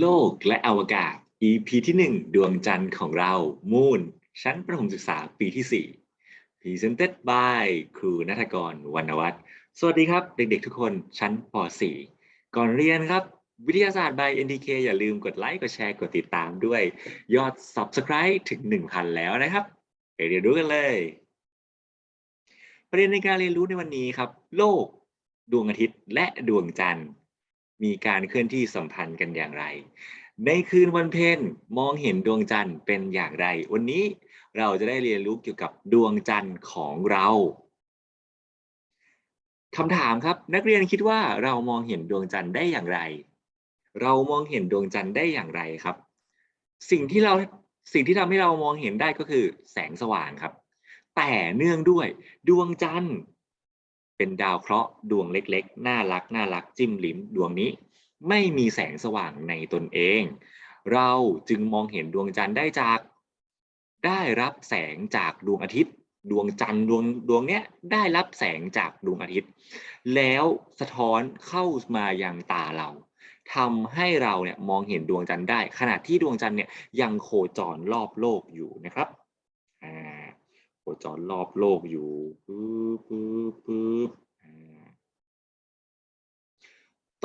โลกและอวกาศ EP ที่ 1 ดวงจันทร์ของเรา มูนชั้นประถมศึกษาปีที่ 4 Presented by ครูนัทกรวรรณวัฒน์สวัสดีครับเด็กๆทุกคนชั้นป .4 ก่อนเรียนครับ วิทยาศาสตร์ by NTK อย่าลืมกดไลค์กดแชร์กดติดตามด้วย ยอด Subscribe ถึง 1,000 แล้วนะครับไปเรียนรู้กันเลย ประเด็นในการเรียนรู้ในวันนี้ครับ โลก ดวงอาทิตย์และดวงจันทร์ มีการเคลื่อนที่สัมพันธ์กันอย่างไร ในคืนวันเพ็ญมองเห็นดวงจันทร์เป็นอย่างไร วันนี้เราจะได้เรียนรู้เกี่ยวกับดวงจันทร์ของเราคำถามครับ นักเรียนคิดว่าเรามองเห็นดวงจันทร์ได้อย่างไร เรามองเห็นดวงจันทร์ได้อย่างไรครับ สิ่งที่เราสิ่งที่ทำให้เรามองเห็นได้ก็คือแสงสว่างครับ แต่เนื่องด้วยดวงจันทร์ เป็นดาวเคราะห์ดวงเล็กๆ น่ารักน่ารักจิ้มลิ้มดวงนี้ ไม่มีแสงสว่างในตนเอง เราจึงมองเห็นดวงจันทร์ได้จาก ได้รับแสงจากดวงอาทิตย์ ดวงจันทร์ดวงดวงเนี้ยได้รับแสงจากดวงอาทิตย์ แล้วสะท้อนเข้ามายังตาเราทำให้เราเนี่ยมองเห็นดวงจันทร์ได้ ขณะที่ดวงจันทร์เนี่ยยังโคจรรอบโลกอยู่นะครับอ่า โคจรรอบโลกอยู่ปึ๊บปึ๊บปึ๊บ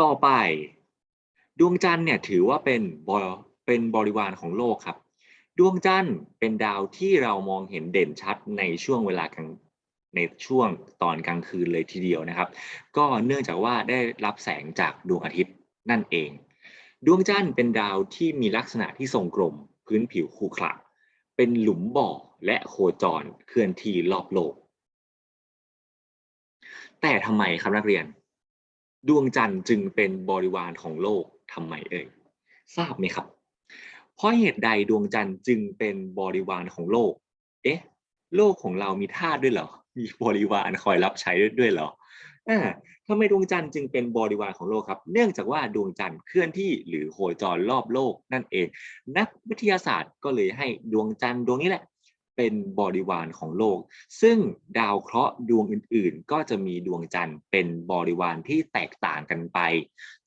ต่อไป ดวงจันทร์เนี่ยถือว่าเป็นบเป็นบริวารของโลกครับ ดวงจันทร์เป็นดาวที่เรามองเห็นเด่นชัดในช่วงเวลากลางในช่วงตอนกลางคืนเลยทีเดียวนะครับ ก็เนื่องจากว่าได้รับแสงจากดวงอาทิตย์นั่นเอง ดวงจันทร์เป็นดาวที่มีลักษณะที่ทรงกลมพื้นผิวขรุขระ เป็นหลุมบ่อและโคจรเคลื่อนที่รอบโลก แต่ทำไมครับนักเรียน ดวงจันทร์จึงเป็นบริวารของโลกทำไมเอ่ยทราบไหมครับ เพราะเหตุใดดวงจันทร์จึงเป็นบริวารของโลก เอ๊ะ โลกของเรามีธาตุด้วยเหรอ มีบริวารคอยรับใช้ด้วยเหรอ อ่าทำไมดวงจันทร์จึงเป็นบริวารของโลกครับ เนื่องจากว่าดวงจันทร์เคลื่อนที่หรือโคจรรอบโลกนั่นเอง นักวิทยาศาสตร์ก็เลยให้ดวงจันทร์ดวงนี้แหละเป็นบริวารของโลก ซึ่งดาวเคราะห์ดวงอื่นๆ ก็จะมีดวงจันทร์เป็นบริวารที่แตกต่างกันไป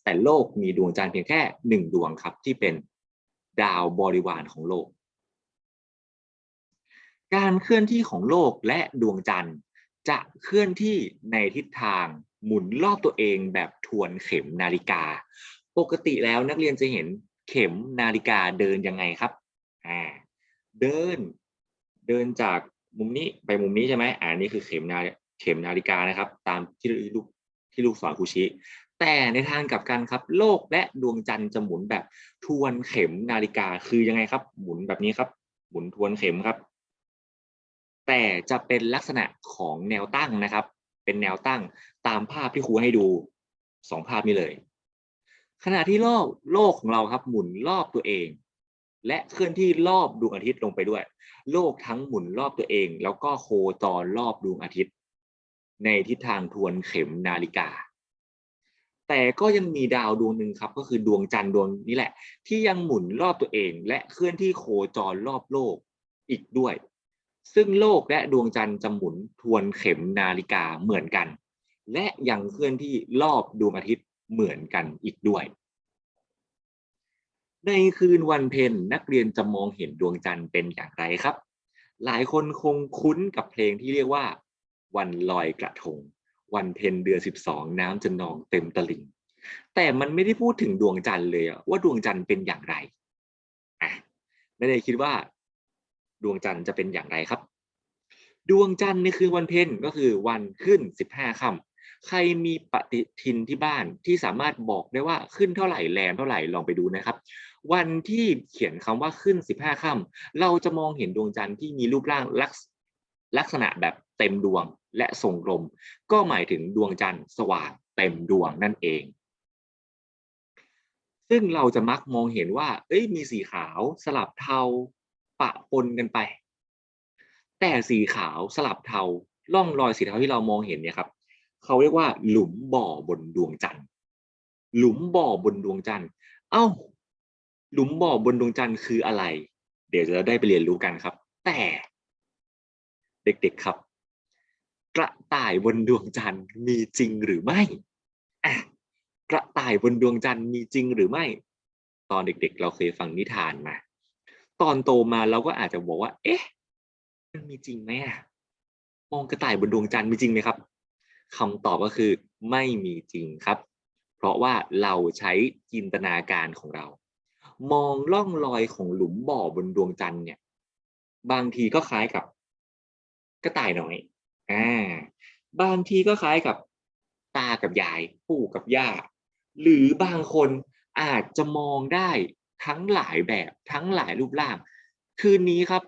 แต่โลกมีดวงจันทร์เพียงแค่หนึ่งดวงครับที่เป็นดาวบริวารของโลก การเคลื่อนที่ของโลกและดวงจันทร์ จะเคลื่อนที่ในทิศทางหมุนรอบตัวเองแบบทวนเข็มนาฬิกา ปกติแล้วนักเรียนจะเห็นเข็มนาฬิกาเดินยังไงครับอ่าเดิน เดินจากมุมนี้ไปมุมนี้ใช่ไหมอ่านี่คือเข็มนาเข็มนาฬิกานะครับ ตามที่ลูกที่ลูกศรครูชี้แต่ในทางกลับกันครับ โลกและดวงจันทร์จะหมุนแบบทวนเข็มนาฬิกาคือยังไงครับ หมุนแบบนี้ครับ หมุนทวนเข็มครับ แต่จะเป็นลักษณะของแนวตั้งนะครับ เป็นแนวตั้งตามภาพที่ครูให้ดูสองภาพนี้เลย ขณะที่โลกโลกของเราครับหมุนรอบตัวเอง และเคลื่อนที่รอบดวงอาทิตย์ลงไปด้วย โลกทั้งหมุนรอบตัวเอง แล้วก็โคจรรอบดวงอาทิตย์ ในทิศทางทวนเข็มนาฬิกา แต่ก็ยังมีดาวดวงหนึ่งครับก็คือดวงจันทร์ดวงนี้แหละ ที่ยังหมุนรอบตัวเอง และเคลื่อนที่โคจรรอบโลกอีกด้วย ซึ่งโลกและดวงจันทร์จะหมุนทวนเข็มนาฬิกาเหมือนกัน และยังเคลื่อนที่รอบดวงอาทิตย์เหมือนกันอีกด้วย ในคืนวันเพ็ญนักเรียนจะมองเห็นดวงจันทร์เป็นอย่างไรครับ หลายคนคงคุ้นกับเพลงที่เรียกว่า วันลอยกระทง วันเพ็ญเดือนสิบสองน้ำจะนองเต็มตลิ่งแต่มันไม่ได้พูดถึงดวงจันทร์เลยว่าดวงจันทร์เป็นอย่างไรอะไม่ได้คิดว่า ดวงจันทร์จะเป็นอย่างไรครับ ดวงจันทร์ในคืนวันเพ็ญก็คือวันขึ้นสิบห้าค่ำใครมีปฏิทินที่บ้านที่สามารถบอกได้ว่าขึ้นเท่าไหร่แรมเท่าไหร่ลองไปดูนะครับ วันที่เขียนคำว่าขึ้นสิบห้าค่ำเราจะมองเห็นดวงจันทร์ที่มีรูปร่างลักษลักษณะแบบเต็มดวงและทรงกลม ก็หมายถึงดวงจันทร์สว่างเต็มดวงนั่นเอง ซึ่งเราจะมักมองเห็นว่า เอ้ยมีสีขาว สลับเทา ปะปนกันไป แต่สีขาวสลับเทาล่องรอยสีเทาที่เรามองเห็นเนี่ยครับเขาเรียกว่า หลุมบ่อบนดวงจันทร์ หลุมบ่อบนดวงจันทร์ เอ้า หลุมบ่อบนดวงจันทร์คืออะไร เดี๋ยวจะได้ไปเรียนรู้กันครับ แต่ เด็กๆครับ กระต่ายบนดวงจันทร์มีจริงหรือไม่อะกระต่ายบนดวงจันทร์มีจริงหรือไม่ ตอนเด็กๆ เราเคยฟังนิทานมา ตอนโตมาเราก็อาจจะบอกว่า เอ๊ะ มันมีจริงไหมอะมองกระต่ายบนดวงจันทร์มีจริงไหมครับคำตอบก็คือไม่มีจริงครับ เพราะว่าเราใช้จินตนาการของเรา มองล่องรอยของหลุมบ่อบนดวงจันทร์เนี่ย บางทีก็คล้ายกับกระต่ายน้อยอ่าบางทีก็คล้ายกับตากับยาย ปู่กับย่า หรือบางคนอาจจะมองได้ ทั้งหลายแบบทั้งหลายรูปร่าง คืนนี้ครับ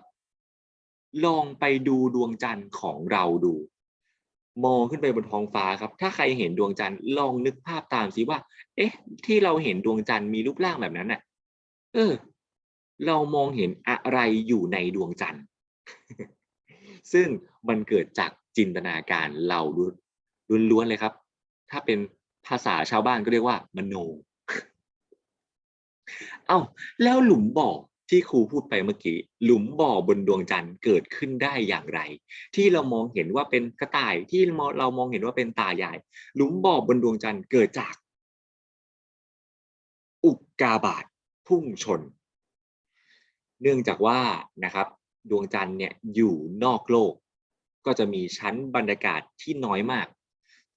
ลองไปดูดวงจันทร์ของเราดู มองขึ้นไปบนท้องฟ้าครับ ถ้าใครเห็นดวงจันทร์ลองนึกภาพตามสิว่า เอ๊ะ ที่เราเห็นดวงจันทร์มีรูปร่างแบบนั้นน่ะ เออ เรามองเห็นอะไรอยู่ในดวงจันทร์ ซึ่งมันเกิดจากจินตนาการเราล้วนๆเลยครับ ถ้าเป็นภาษาชาวบ้านก็เรียกว่ามโน เอ้าแล้วหลุมบ่อที่ครูพูดไปเมื่อกี้ หลุมบ่อบนดวงจันทร์เกิดขึ้นได้อย่างไร ที่เรามองเห็นว่าเป็นกระต่ายที่เรามองเห็นว่าเป็นตายายหลุมบ่อบนดวงจันทร์เกิดจาก อุกกาบาตพุ่งชน เนื่องจากว่านะครับ ดวงจันทร์เนี่ยอยู่นอกโลก ก็จะมีชั้นบรรยากาศที่น้อยมาก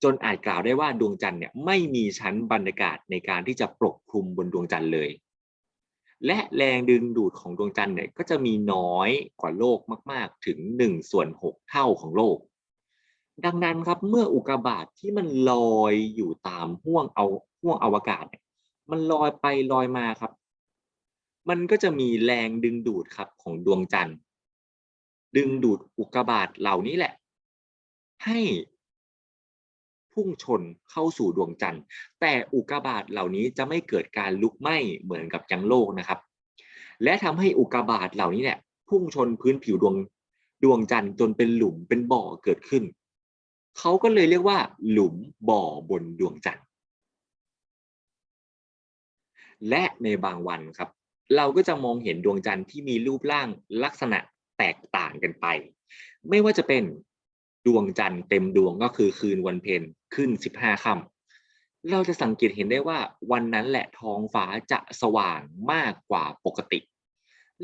จนอาจกล่าวได้ว่าดวงจันทร์เนี่ยไม่มีชั้นบรรยากาศในการที่จะปกคลุมบนดวงจันทร์เลย และแรงดึงดูดของดวงจันทร์เนี่ยก็จะมีน้อยกว่าโลกมาก ๆ ถึง1ส่วน6เท่าของโลก ดังนั้นครับเมื่ออุกกาบาตที่มันลอยอยู่ตามห้วงเอาห้วงอวกาศเนี่ยมันลอยไปลอยมาครับ มันก็จะมีแรงดึงดูดครับของดวงจันทร์ ดึงดูดอุกกาบาตเหล่านี้แหละ ให้ พุ่งชนเข้าสู่ดวงจันทร์ แต่อุกกาบาตเหล่านี้จะไม่เกิดการลุกไหม้เหมือนกับยังโลกนะครับ และทำให้อุกกาบาตเหล่านี้เนี่ยพุ่งชนพื้นผิวดวงดวงจันทร์จนเป็นหลุมเป็นบ่อเกิดขึ้น เขาก็เลยเรียกว่า หลุมบ่อบนดวงจันทร์ และในบางวันครับ เราก็จะมองเห็นดวงจันทร์ที่มีรูปร่างลักษณะแตกต่างกันไป ไม่ว่าจะเป็น ดวงจันทร์เต็มดวงก็คือคืนวันเพ็ญขึ้นสิบห้าค่ำเราจะสังเกตเห็นได้ว่าวันนั้นแหละท้องฟ้าจะสว่างมากกว่าปกติ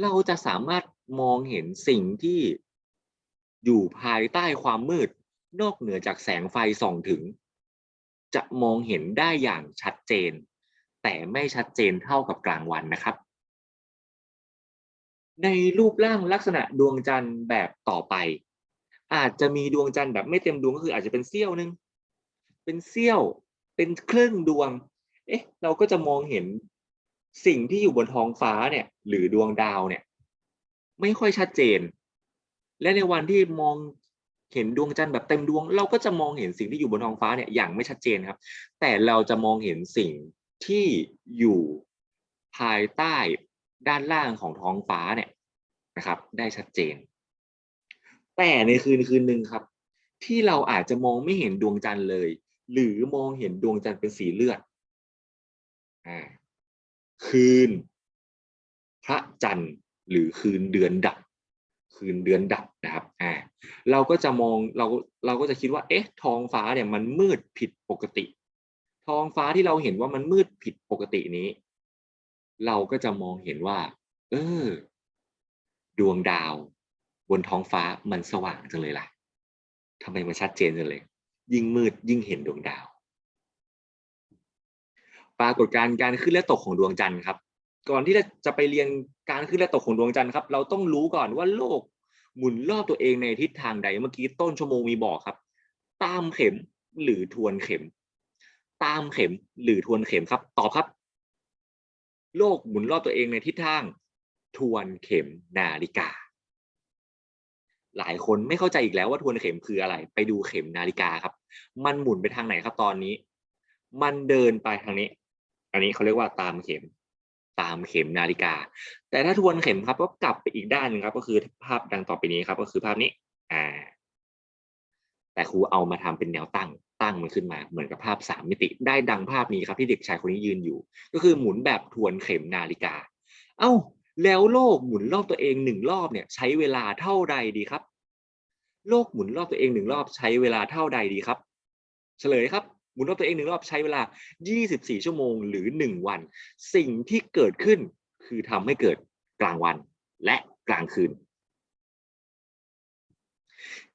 เราจะสามารถมองเห็นสิ่งที่อยู่ภายใต้ความมืด นอกเหนือจากแสงไฟส่องถึง จะมองเห็นได้อย่างชัดเจน แต่ไม่ชัดเจนเท่ากับกลางวันนะครับ ในรูปร่างลักษณะดวงจันทร์แบบต่อไป อาจจะมีดวงจันทร์แบบไม่เต็มดวงก็คืออาจจะเป็นเสี้ยวนึง เป็นเสี้ยว เป็นครึ่งดวง เอ๊ะ เราก็จะมองเห็นสิ่งที่อยู่บนท้องฟ้าเนี่ย หรือดวงดาวเนี่ย ไม่ค่อยชัดเจน และในวันที่มองเห็นดวงจันทร์แบบเต็มดวง เราก็จะมองเห็นสิ่งที่อยู่บนท้องฟ้าเนี่ยอย่างไม่ชัดเจนครับ แต่เราจะมองเห็นสิ่งที่อยู่ภายใต้ด้านล่างของท้องฟ้าเนี่ยนะครับ ได้ชัดเจน แต่ในคืนคืนหนึ่งครับ ที่เราอาจจะมองไม่เห็นดวงจันทร์เลย หรือมองเห็นดวงจันทร์เป็นสีเลือดอ่าคืน พระจันทร์หรือคืนเดือนดับ คืนเดือนดับนะครับอ่าเราก็จะมองเราเราก็จะคิดว่าเอ๊ะท้องฟ้าเนี่ยมันมืดผิดปกติ ท้องฟ้าที่เราเห็นว่ามันมืดผิดปกตินี้ เราก็จะมองเห็นว่า เออ ดวงดาว บนท้องฟ้ามันสว่างจังเลยล่ะทำไมมันชัดเจนจังเลย ยิ่งมืดยิ่งเห็นดวงดาว ปรากฏการณ์การขึ้นและตกของดวงจันทร์ครับ ก่อนที่จะไปเรียนการขึ้นและตกของดวงจันทร์ครับ เราต้องรู้ก่อนว่าโลกหมุนรอบตัวเองในทิศทางใดเมื่อกี้ต้นชั่วโมงมีบอกครับ ตามเข็มหรือทวนเข็ม ตามเข็มหรือทวนเข็มครับ ตอบครับ โลกหมุนรอบตัวเองในทิศทางทวนเข็มนาฬิกา หลายคนไม่เข้าใจอีกแล้วว่าทวนเข็มคืออะไร ไปดูเข็มนาฬิกาครับ มันหมุนไปทางไหนครับตอนนี้ มันเดินไปทางนี้ อันนี้เขาเรียกว่าตามเข็ม ตามเข็มนาฬิกา แต่ถ้าทวนเข็มครับก็กลับไปอีกด้านนึงครับ ก็คือภาพดังต่อไปนี้ครับ ก็คือภาพนี้ อ่า แต่ครูเอามาทำเป็นแนวตั้ง ตั้งมันขึ้นมา เหมือนกับภาพสามมิติ ได้ดังภาพนี้ครับที่เด็กชายคนนี้ยืนอยู่ ก็คือหมุนแบบทวนเข็มนาฬิกา เอ้า แล้วโลกหมุนรอบตัวเองหนึ่งรอบเนี่ยใช้เวลาเท่าใดดีครับ โลกหมุนรอบตัวเองหนึ่งรอบใช้เวลาเท่าใดดีครับ เฉลยครับหมุนรอบตัวเองหนึ่งรอบใช้เวลา 24 ชั่วโมงหรือ 1 วัน สิ่งที่เกิดขึ้นคือทำให้เกิดกลางวันและกลางคืน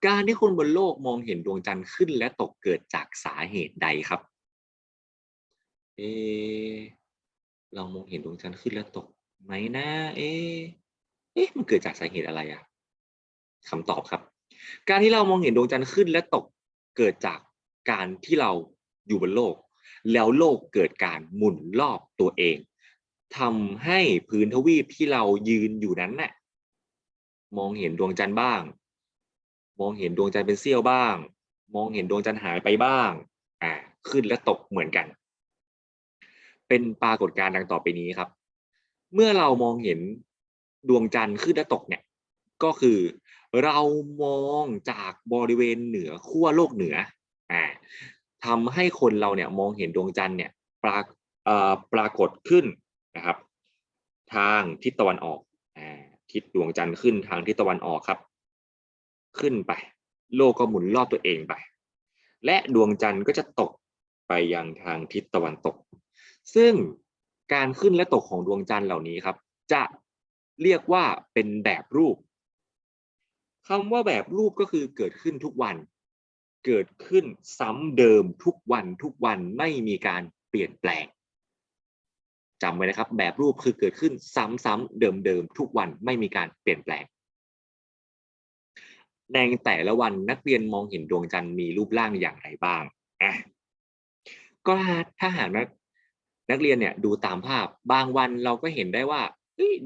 การที่คนบนโลกมองเห็นดวงจันทร์ขึ้นและตกเกิดจากสาเหตุใดครับ เอ เรามองเห็นดวงจันทร์ขึ้นและตก ไหมนะ เอะเอ๊ะมันเกิดจากสาเหตุอะไรอะคำตอบครับ การที่เรามองเห็นดวงจันทร์ขึ้นและตกเกิดจากการที่เราอยู่บนโลก แล้วโลกเกิดการหมุนรอบตัวเองทำให้พื้นทวีปที่เรายืนอยู่นั้นน่ะมองเห็นดวงจันทร์บ้าง มองเห็นดวงจันทร์เป็นเสี้ยวบ้าง มองเห็นดวงจันทร์หายไปบ้าง อ่า ขึ้นและตกเหมือนกัน เป็นปรากฏการณ์ดังต่อไปนี้ครับ เมื่อเรามองเห็นดวงจันทร์ขึ้นและตกเนี่ย ก็คือเรามองจากบริเวณเหนือขั้วโลกเหนืออ่าทำให้คนเราเนี่ยมองเห็นดวงจันทร์เนี่ยปราเอ่อปรากฏขึ้นนะครับ ทางทิศตะวันออกอ่าทิศดวงจันทร์ขึ้นทางทิศตะวันออกครับ ขึ้นไป โลกก็หมุนรอบตัวเองไป และดวงจันทร์ก็จะตกไปยังทางทิศตะวันตก ซึ่ง การขึ้นและตกของดวงจันทร์เหล่านี้ครับ จะเรียกว่าเป็นแบบรูปคำว่าแบบรูปก็คือเกิดขึ้นทุกวัน เกิดขึ้นซ้ำเดิมทุกวันทุกวันไม่มีการเปลี่ยนแปลงจำไว้นะครับ แบบรูปคือเกิดขึ้นซ้ำๆเดิมๆทุกวันไม่มีการเปลี่ยนแปลงในแต่ละวันนักเรียนมองเห็นดวงจันทร์มีรูปร่างอย่างไรบ้างอะก็ถ้าหาก นักเรียนเนี่ยดูตามภาพบางวันเราก็เห็นได้ว่า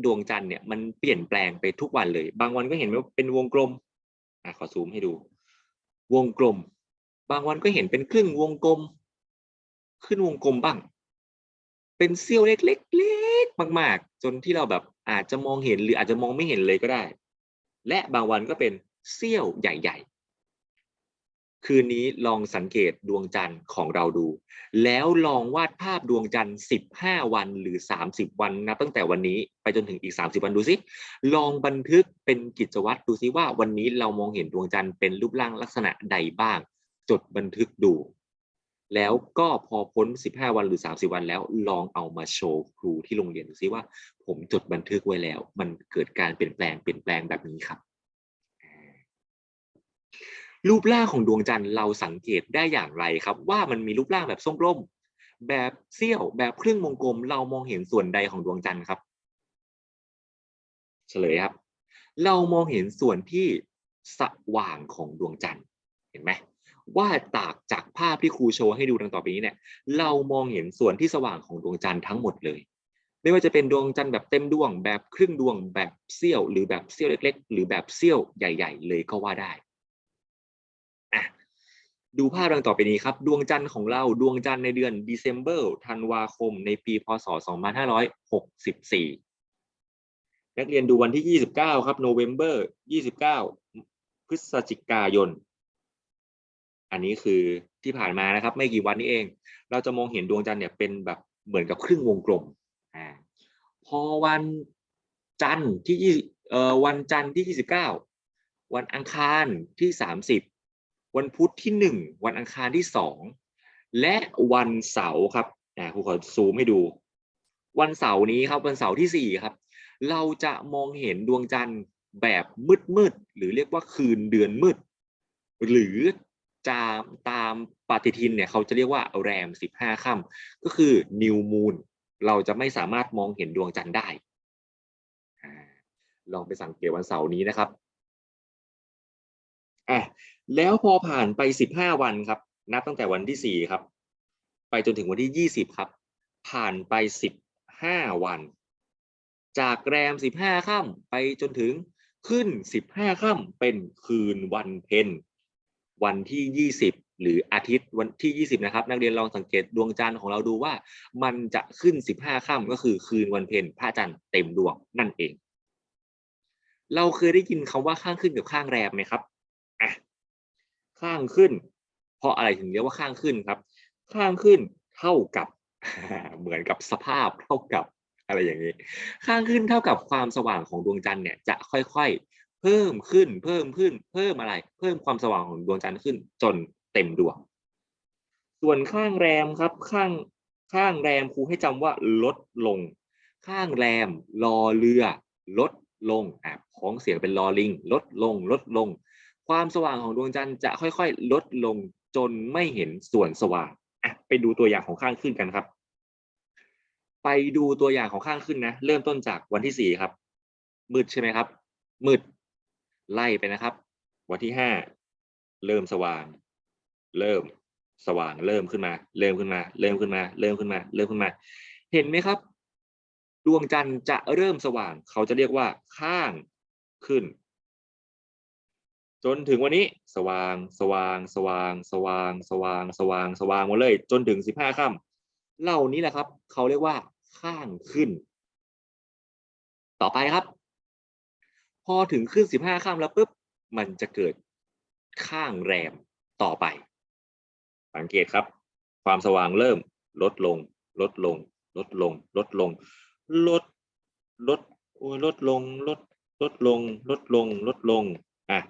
ดวงจันทร์เนี่ยมันเปลี่ยนแปลงไปทุกวันเลย บางวันก็เห็นว่าเป็นวงกลมอะขอซูมให้ดู วงกลม บางวันก็เห็นเป็นครึ่งวงกลม ขึ้นวงกลมบ้าง เป็นเสี้ยวเล็กๆเล็กมาก ๆ จนที่เราแบบอาจจะมองเห็นหรืออาจจะมองไม่เห็นเลยก็ได้ และบางวันก็เป็นเสี้ยวใหญ่ๆ คืนนี้ลองสังเกตดวงจันทร์ของเราดู แล้วลองวาดภาพดวงจันทร์ 15 วันหรือ 30 วันนับตั้งแต่วันนี้ไปจนถึงอีก 30 วันดูสิลองบันทึกเป็นกิจวัตรดูซิว่าวันนี้เรามองเห็นดวงจันทร์เป็นรูปร่างลักษณะใดบ้าง จดบันทึกดู แล้วก็พอพ้น 15 วันหรือ 30 วันแล้วลองเอามาโชว์ครูที่โรงเรียนดูซิว่า ผมจดบันทึกไว้แล้ว มันเกิดการเปลี่ยนแปลงเปลี่ยนแปลงแบบนี้ครับ รูปร่างของดวงจันทร์เราสังเกตได้อย่างไรครับ ว่ามันมีรูปร่างแบบทรงกลมแบบเสี้ยวแบบครึ่งวงกลม เรามองเห็นส่วนใดของดวงจันทร์ครับ เฉลยครับ เรามองเห็นส่วนที่สว่างของดวงจันทร์เห็นไหมว่าตากจากภาพที่ครูโชว์ให้ดูดังต่อไปนี้เนี่ย เรามองเห็นส่วนที่สว่างของดวงจันทร์ทั้งหมดเลย ไม่ว่าจะเป็นดวงจันทร์แบบเต็มดวง แบบครึ่งดวง แบบเสี้ยว หรือแบบเสี้ยวเล็ก ๆ หรือแบบเสี้ยวใหญ่ ๆ เลยก็ว่าได้ ดูภาพดังต่อไปนี้ครับ ดวงจันทร์ของเราดวงจันทร์ในเดือน December ธันวาคม ในปี พศ 2564 นักเรียนดูวันที่ 29 ครับ November 29 พฤศจิกายน อันนี้คือที่ผ่านมานะครับ ไม่กี่วันนี้เอง เราจะมองเห็นดวงจันทร์เนี่ยเป็นแบบเหมือนกับครึ่งวงกลมอ่าพอวันจันทร์ที่ยี่เอ่อวันจันทร์ที่ 29 วันอังคารที่ 30 วันพุธที่ 1 วันอังคารที่ 2 และวันเสาร์ครับอ่าครูขอซูมให้ดู วันเสาร์นี้ครับวันเสาร์ที่4ครับ เราจะมองเห็นดวงจันทร์แบบมืดมืดๆหรือเรียกว่าคืนเดือนมืด หรือจามตามปฏิทินเนี่ยเขาจะเรียกว่าแรมสิบห้าค่ำก็คือนิวมูนเราจะไม่สามารถมองเห็นดวงจันทร์ได้ ลองไปสังเกตวันเสาร์นี้นะครับอะ แล้วพอผ่านไปสิบห้าวันครับ นับตั้งแต่วันที่สี่ครับ ไปจนถึงวันที่ยี่สิบครับ ผ่านไปสิบห้าวัน จากแรมสิบห้าค่ำไปจนถึงขึ้นสิบห้าค่ำเป็นคืนวันเพ็ญวันที่ยี่สิบหรืออาทิตย์วันที่ยี่สิบนะครับ นักเรียนลองสังเกตดวงจันทร์ของเราดูว่า มันจะขึ้นสิบห้าค่ำก็คือคืนวันเพ็ญพระจันทร์เต็มดวงนั่นเอง เราเคยได้ยินคำว่าข้างขึ้นกับข้างแรมไหมครับ ข้างขึ้น เพราะอะไรถึงเรียกว่าข้างขึ้นครับ ข้างขึ้นเท่ากับเหมือนกับสภาพเท่ากับอะไรอย่างนี้ ข้างขึ้นเท่ากับความสว่างของดวงจันทร์เนี่ยจะค่อยๆ เพิ่มขึ้น เพิ่มขึ้น เพิ่มอะไร เพิ่มความสว่างของดวงจันทร์ขึ้นจนเต็มดวง ส่วนข้างแรมครับ ข้างข้างแรมครูให้จำว่าลดลง ข้างแรมรอเรือลดลงอะพ้องเสียงเป็นลอลิงลดลงลดลง ความสว่างของดวงจันทร์จะค่อยๆ ลดลงจนไม่เห็นส่วนสว่างอะไปดูตัวอย่างของข้างขึ้นกันครับ ไปดูตัวอย่างของข้างขึ้นนะ เริ่มต้นจากวันที่สี่ครับ มืดใช่ไหมครับ มืด ไล่ไปนะครับ วันที่ห้าเริ่มสว่าง เริ่มสว่างเริ่มขึ้นมา เริ่มขึ้นมา เริ่มขึ้นมา เริ่มขึ้นมา เริ่มขึ้นมา เห็นไหมครับ ดวงจันทร์จะเริ่มสว่าง เขาจะเรียกว่าข้างขึ้น จนถึงวันนี้สว่าง สว่าง สว่าง สว่าง สว่าง สว่าง สว่างหมดเลย จนถึงสิบห้าค่ำเหล่านี้แหละครับ เขาเรียกว่าข้างขึ้น ต่อไปครับ พอถึงขึ้นสิบห้าค่ำแล้วปุ๊บมันจะเกิดข้างแรมต่อไป สังเกตครับ ความสว่างเริ่มลดลง ลดลง ลดลง ลดลง ลด ลดโอ้ยลดลง ลด ลดลง ลดลง ลดลง อะ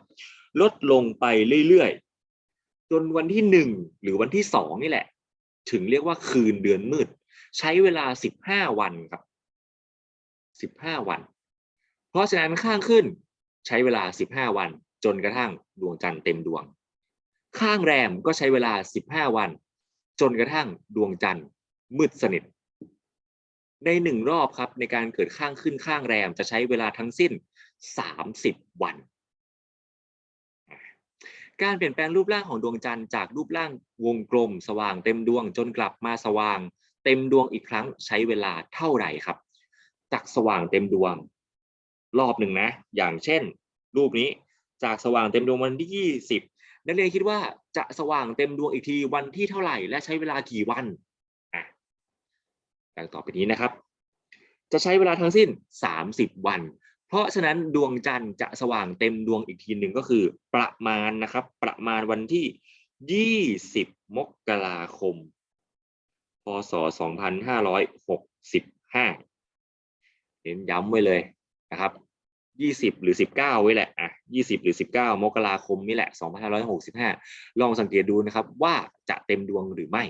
ลดลงไปเรื่อยๆ จนวันที่หนึ่งหรือวันที่สองนี่แหละ ถึงเรียกว่าคืนเดือนมืด ใช้เวลาสิบห้าวันครับสิบห้าวัน เพราะฉะนั้นข้างขึ้นใช้เวลาสิบห้าวัน จนกระทั่งดวงจันทร์เต็มดวง ข้างแรมก็ใช้เวลาสิบห้าวัน จนกระทั่งดวงจันทร์มืดสนิท ในหนึ่งรอบครับในการเกิดข้างขึ้นข้างแรมจะใช้เวลาทั้งสิ้นสามสิบวัน การเปลี่ยนแปลงรูปร่างของดวงจันทร์จากรูปร่างวงกลม สว่างเต็มดวงจนกลับมาสว่าง เต็มดวงอีกครั้งใช้เวลาเท่าไหร่ครับ จากสว่างเต็มดวง รอบหนึ่งนะ อย่างเช่น รูปนี้จากสว่างเต็มดวงวันที่ยี่สิบนักเรียนคิดว่าจะสว่างเต็มดวงอีกทีวันที่เท่าไหร่ และใช้เวลากี่วันอะดังต่อไปนี้นะครับ จะใช้เวลาทั้งสิ้นสามสิบวัน เพราะฉะนั้นดวงจันทร์จะสว่างเต็มดวงอีกทีหนึ่งก็คือ ประมาณนะครับ ประมาณวันที่ยี่สิบมกราคม พศสองพันห้าร้อยหกสิบห้าเน้นย้ำไว้เลยนะครับยี่สิบหรือสิบเก้าไว้แหละอะยี่สิบหรือสิบเก้ามกราคมนี่แหละสองพันห้าร้อยหกสิบห้าลองสังเกตดูนะครับว่าจะเต็มดวงหรือไม่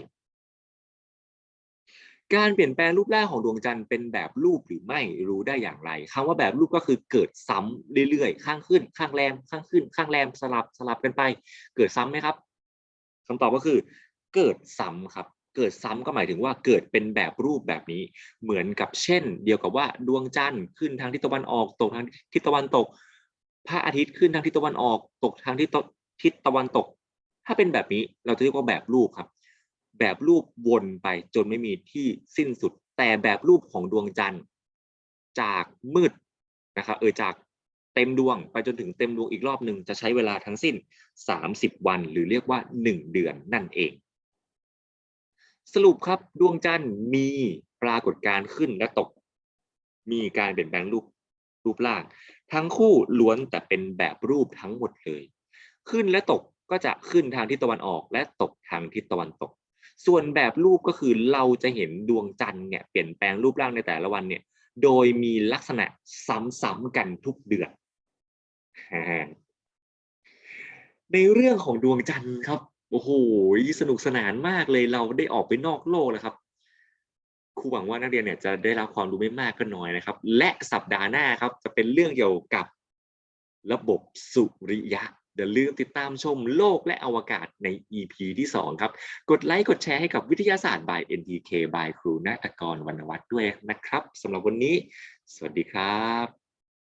การเปลี่ยนแปลงรูปร่างของดวงจันทร์เป็นแบบรูปหรือไม่รู้ได้อย่างไรคำว่าแบบรูปก็คือเกิดซ้ำเรื่อยๆ ข้างขึ้น ข้างแรม ข้างขึ้น ข้างแรมสลับสลับกันไป เกิดซ้ำไหมครับคำตอบก็คือ เกิดซ้ำครับ เกิดซ้ำก็หมายถึงว่าเกิดเป็นแบบรูปแบบนี้ เหมือนกับเช่น เดียวกับว่าดวงจันทร์ขึ้นทางทิศตะวันออกตกทางทิศตะวันตก พระอาทิตย์ขึ้นทางทิศตะวันออกตกทางทิศตะทิศตะวันตก ถ้าเป็นแบบนี้เราจะเรียกว่าแบบรูปครับ แบบรูปวนไปจนไม่มีที่สิ้นสุด แต่แบบรูปของดวงจันทร์ จากมืดนะครับเออจากเต็มดวงไปจนถึงเต็มดวงอีกรอบหนึ่งจะใช้เวลาทั้งสิ้น 30 วัน หรือเรียกว่า 1 เดือนนั่นเอง สรุปครับดวงจันทร์มีปรากฏการณ์ขึ้นและตก มีการเปลี่ยนแปลงรูปรูปร่าง ทั้งคู่ล้วนแต่เป็นแบบรูปทั้งหมดเลย ขึ้นและตกก็จะขึ้นทางทิศตะวันออก และตกทางทิศตะวันตก ส่วนแบบรูปก็คือเราจะเห็นดวงจันทร์เนี่ยเปลี่ยนแปลงรูปร่างในแต่ละวันเนี่ยโดยมีลักษณะซ้ำๆกันทุกเดือน ในเรื่องของดวงจันทร์ครับโอ้โหสนุกสนานมากเลยเราได้ออกไปนอกโลกแล้วครับครูหวังว่านักเรียนเนี่ยจะได้รับความรู้ไม่มากก็น้อยนะครับ และสัปดาห์หน้าครับจะเป็นเรื่องเกี่ยวกับระบบสุริยะ อย่าลืมติดตามชมโลกและอวกาศใน EP ที่ 2 ครับ กดไลค์กดแชร์ให้กับวิทยาศาสตร์ by NTK by ครูนาฏกรวรรณวัฒน์ด้วยนะครับสำหรับวันนี้ สวัสดีครับ